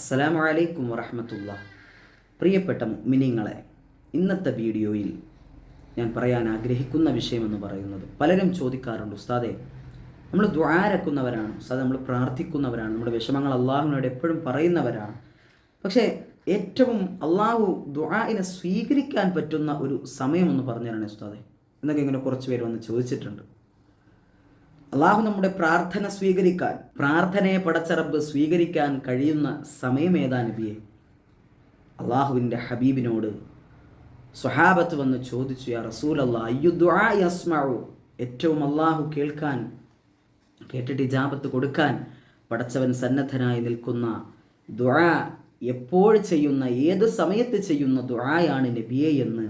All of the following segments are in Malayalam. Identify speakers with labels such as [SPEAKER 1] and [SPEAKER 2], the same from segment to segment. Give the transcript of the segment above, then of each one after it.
[SPEAKER 1] അസ്സലാമു അലൈക്കും വറഹമത്തുള്ള. പ്രിയപ്പെട്ട മിനിങ്ങളെ ഇന്നത്തെ വീഡിയോയിൽ ഞാൻ പറയാൻ ആഗ്രഹിക്കുന്ന വിഷയമെന്ന് പറയുന്നത് പലരും ചോദിക്കാറുണ്ട് ഉസ്താദെ നമ്മൾ ദ്വാരക്കുന്നവരാണ് ഉസ്താദെ നമ്മൾ പ്രാർത്ഥിക്കുന്നവരാണ് നമ്മുടെ വിഷമങ്ങൾ അള്ളാഹുവിനോട് എപ്പോഴും പറയുന്നവരാണ്. പക്ഷേ ഏറ്റവും അള്ളാഹു ദ്വാഇനെ സ്വീകരിക്കാൻ പറ്റുന്ന ഒരു സമയമെന്ന് പറഞ്ഞുതരണേ ഉസ്താദെ എന്നൊക്കെ ഇങ്ങനെ കുറച്ച് പേര് വന്ന് ചോദിച്ചിട്ടുണ്ട്. അള്ളാഹു നമ്മുടെ പ്രാർത്ഥന സ്വീകരിക്കാൻ പ്രാർത്ഥനയെ പടച്ചറബ് സ്വീകരിക്കാൻ കഴിയുന്ന സമയം ഏതാ നബിയെ? അള്ളാഹുവിന്റെ ഹബീബിനോട് സ്വഹാബത്ത് വന്ന് ചോദിച്ചു യാ റസൂൽ അള്ളാഹ് ഏറ്റവും അള്ളാഹു കേൾക്കാൻ കേട്ടിട്ട് ഇജാബത്ത് കൊടുക്കാൻ പടച്ചവൻ സന്നദ്ധനായി നിൽക്കുന്ന ദുആ എപ്പോൾ ചെയ്യുന്ന ഏത് സമയത്ത് ചെയ്യുന്ന ദുആയാണ് നബിയെ എന്ന്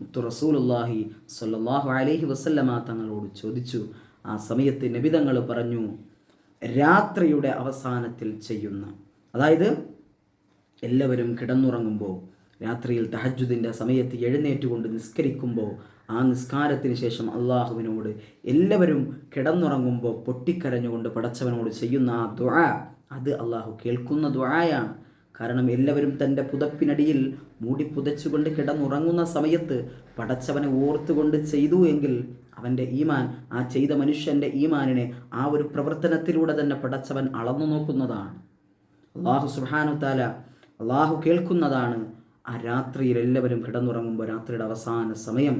[SPEAKER 1] മുത്തു റസൂലുല്ലാഹി സ്വല്ലല്ലാഹു അലൈഹി വസല്ലമ തങ്ങളോട് ചോദിച്ചു. ആ സമയത്ത് നബിതങ്ങൾ പറഞ്ഞു രാത്രിയുടെ അവസാനത്തിൽ ചെയ്യുന്ന അതായത് എല്ലാവരും കിടന്നുറങ്ങുമ്പോൾ രാത്രിയിൽ തഹജുദിന്റെ സമയത്ത് എഴുന്നേറ്റുകൊണ്ട് നിസ്കരിക്കുമ്പോൾ ആ നിസ്കാരത്തിന് ശേഷം അള്ളാഹുവിനോട് എല്ലാവരും കിടന്നുറങ്ങുമ്പോൾ പൊട്ടിക്കരഞ്ഞുകൊണ്ട് പടച്ചവനോട് ചെയ്യുന്ന ആ ദുആ അത് അള്ളാഹു കേൾക്കുന്ന ദുആയാണ്. കാരണം എല്ലാവരും തന്റെ പുതപ്പിനടിയിൽ മൂടി പുതച്ചുകൊണ്ട് കിടന്നുറങ്ങുന്ന സമയത്ത് പടച്ചവനെ ഓർത്തുകൊണ്ട് ചെയ്തു എങ്കിൽ അവന്റെ ഈമാൻ ആ ചെയ്ത മനുഷ്യന്റെ ഈമാനിനെ ആ ഒരു പ്രവർത്തനത്തിലൂടെ തന്നെ പടച്ചവൻ അളന്നു നോക്കുന്നതാണ്. അള്ളാഹു സുഹാനു താല അള്ളാഹു കേൾക്കുന്നതാണ് ആ രാത്രിയിൽ എല്ലാവരും കിടന്നുറങ്ങുമ്പോൾ രാത്രിയുടെ അവസാന സമയം.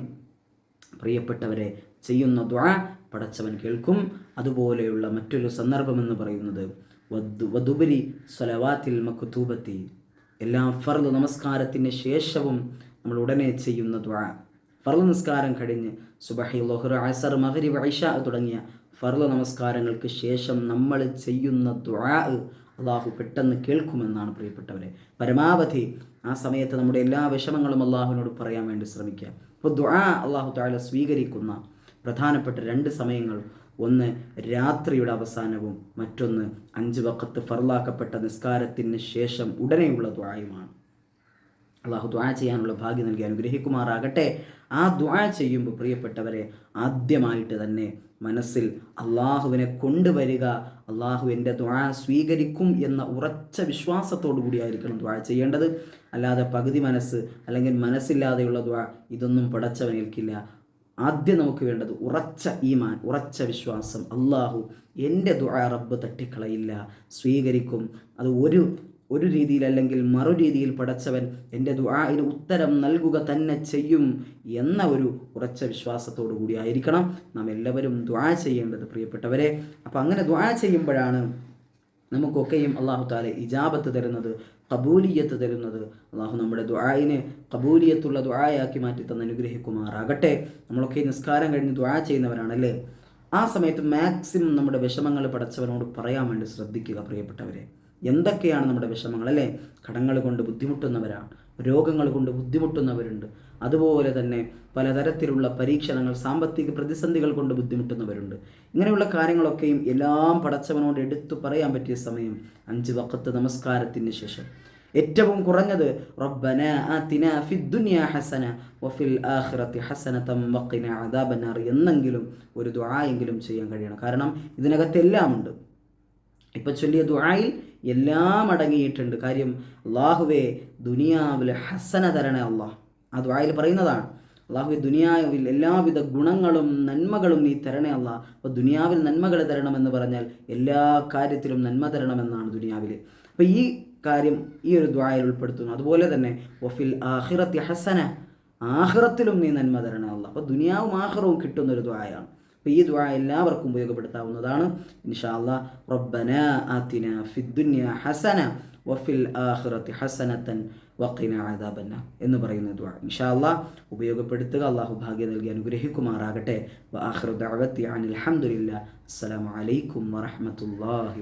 [SPEAKER 1] പ്രിയപ്പെട്ടവരെ ചെയ്യുന്ന ദ്വാ പടച്ചവൻ കേൾക്കും. അതുപോലെയുള്ള മറ്റൊരു സന്ദർഭം എന്ന് പറയുന്നത് വധു വധുബരി സ്വലവാത്തിൽ മക്കുതൂബത്തി എല്ലാ ഫർദ് നമസ്കാരത്തിന് ശേഷവും നമ്മൾ ഉടനെ ചെയ്യുന്ന ദ്വാ ഫർദ് നമസ്കാരം കഴിഞ്ഞ് സുബഹി ലൊഹ്റ അസർ മഹരി വൈഷ തുടങ്ങിയ ഫർൾ നമസ്കാരങ്ങൾക്ക് ശേഷം നമ്മൾ ചെയ്യുന്ന ദുആ അള്ളാഹു പെട്ടെന്ന് കേൾക്കുമെന്നാണ് പ്രിയപ്പെട്ടവരെ. പരമാവധി ആ സമയത്ത് നമ്മുടെ എല്ലാ വിഷമങ്ങളും അള്ളാഹുവിനോട് പറയാൻ വേണ്ടി ശ്രമിക്കുക. അപ്പോൾ ദുആ അള്ളാഹു താല സ്വീകരിക്കുന്ന പ്രധാനപ്പെട്ട രണ്ട് സമയങ്ങൾ. ഒന്ന് രാത്രിയുടെ അവസാനവും മറ്റൊന്ന് അഞ്ച് വക്കത്ത് ഫർലാക്കപ്പെട്ട നിസ്കാരത്തിന് ശേഷം ഉടനെയുള്ള ദ്വായുമാണ് അള്ളാഹു ദ്വാ ചെയ്യാനുള്ള ഭാഗ്യം നൽകി അനുഗ്രഹിക്കുമാറാകട്ടെ. ആ ദ്വാ ചെയ്യുമ്പോൾ പ്രിയപ്പെട്ടവരെ ആദ്യമായിട്ട് തന്നെ മനസ്സിൽ അള്ളാഹുവിനെ കൊണ്ടുവരിക അള്ളാഹു എന്റെ ദ്വാ സ്വീകരിക്കും എന്ന ഉറച്ച വിശ്വാസത്തോടു കൂടിയായിരിക്കണം ദ്വാ ചെയ്യേണ്ടത്. അല്ലാതെ പകുതി മനസ്സ് അല്ലെങ്കിൽ മനസ്സില്ലാതെയുള്ള ദ്വാ ഇതൊന്നും പടച്ചവനേൽക്കില്ല. ആദ്യം നമുക്ക് വേണ്ടത് ഉറച്ച ഈമാൻ ഉറച്ച വിശ്വാസം. അള്ളാഹു എന്റെ ദുആ റബ്ബ് തട്ടിക്കളയില്ല. സ്വീകരിക്കും. അത് ഒരു ഒരു രീതിയിൽ അല്ലെങ്കിൽ മറു രീതിയിൽ പടച്ചവൻ എന്റെ ദുആന് ഉത്തരം നൽകുക തന്നെ ചെയ്യും എന്ന ഒരു ഉറച്ച വിശ്വാസത്തോടു കൂടി ആയിരിക്കണം. നാം എല്ലാവരും ദുആ ചെയ്യേണ്ടത് പ്രിയപ്പെട്ടവരെ. അപ്പോൾ അങ്ങനെ ദുആ ചെയ്യുമ്പോഴാണ് നമുക്കൊക്കെയും അള്ളാഹു താല ഇജാബത്ത് തരുന്നത് കബൂലിയത്ത് തരുന്നത്. അള്ളാഹു നമ്മുടെ ദുആയിനെ കബൂലിയത്തുള്ള ദുആയാക്കി മാറ്റി തന്ന് അനുഗ്രഹിക്കുമാറാകട്ടെ. നമ്മളൊക്കെ നിസ്കാരം കഴിഞ്ഞ് ദുആ ചെയ്യുന്നവരാണല്ലേ? ആ സമയത്ത് മാക്സിമം നമ്മുടെ വിഷമങ്ങൾ പടച്ചവനോട് പറയാൻ വേണ്ടി ശ്രദ്ധിക്കുക പ്രിയപ്പെട്ടവരെ. എന്തൊക്കെയാണ് നമ്മുടെ വിഷമങ്ങൾ അല്ലേ? കടങ്ങൾ കൊണ്ട് ബുദ്ധിമുട്ടുന്നവരാണ് രോഗങ്ങൾ കൊണ്ട് ബുദ്ധിമുട്ടുന്നവരുണ്ട്. അതുപോലെ തന്നെ പലതരത്തിലുള്ള പരീക്ഷണങ്ങൾ സാമ്പത്തിക പ്രതിസന്ധികൾ കൊണ്ട് ബുദ്ധിമുട്ടുന്നവരുണ്ട്. ഇങ്ങനെയുള്ള കാര്യങ്ങളൊക്കെയും എല്ലാം പടച്ചവനോട് എടുത്തു പറയാൻ പറ്റിയ സമയം അഞ്ച് വക്കത്ത് നമസ്കാരത്തിന് ശേഷം. ഏറ്റവും കുറഞ്ഞത് റബ്ബന ഹസന വഫിൽ എന്നെങ്കിലും ഒരു ദുആയെങ്കിലും ചെയ്യാൻ കഴിയണം. കാരണം ഇതിനകത്ത് എല്ലാം ഉണ്ട്. ഇപ്പൊ ചൊല്ലിയ ദുആയിൽ എല്ലാം അടങ്ങിയിട്ടുണ്ട്. കാര്യം അള്ളാഹുവെ ദുനിയാവിൽ ഹസന തരണേ അള്ളാഹ് ആ വായിൽ പറയുന്നതാണ് അള്ളാഹുവെ ദുനിയാവിൽ എല്ലാവിധ ഗുണങ്ങളും നന്മകളും നീ തരണേ അല്ല. അപ്പോൾ ദുനിയാവിൽ നന്മകൾ തരണമെന്ന് പറഞ്ഞാൽ എല്ലാ കാര്യത്തിലും നന്മ തരണമെന്നാണ് ദുനിയാവിൽ. അപ്പോൾ ഈ കാര്യം ഈ ഒരു ദ്വായൽ ഉൾപ്പെടുത്തുന്നു. അതുപോലെ തന്നെ വഫിൽ ആഹിറത്തി ഹസന ആഹിറത്തിലും നീ നന്മ തരണേ അല്ല. അപ്പോൾ ദുനിയാവും ആഹിറവും കിട്ടുന്ന ഒരു ദ്വായാണ് ഈ ദുആ എല്ലാവർക്കും ഉപയോഗപ്പെടുത്താവുന്നതാണ്. ഇൻഷാ അല്ലാ ഹസന വഫിൽ ആദാബന്ന എന്ന് പറയുന്ന ദുആ. ഇൻഷാ അല്ലാ ഉപയോഗപ്പെടുത്തുക അള്ളാഹു ഭാഗ്യം നൽകി അനുഗ്രഹിക്കുമാറാകട്ടെ. വആഖിറു ദഅവത്തി അനിൽ ഹംദുലില്ലാ അസ്സലാമു അലൈക്കും വറഹ്മത്തുള്ളാഹി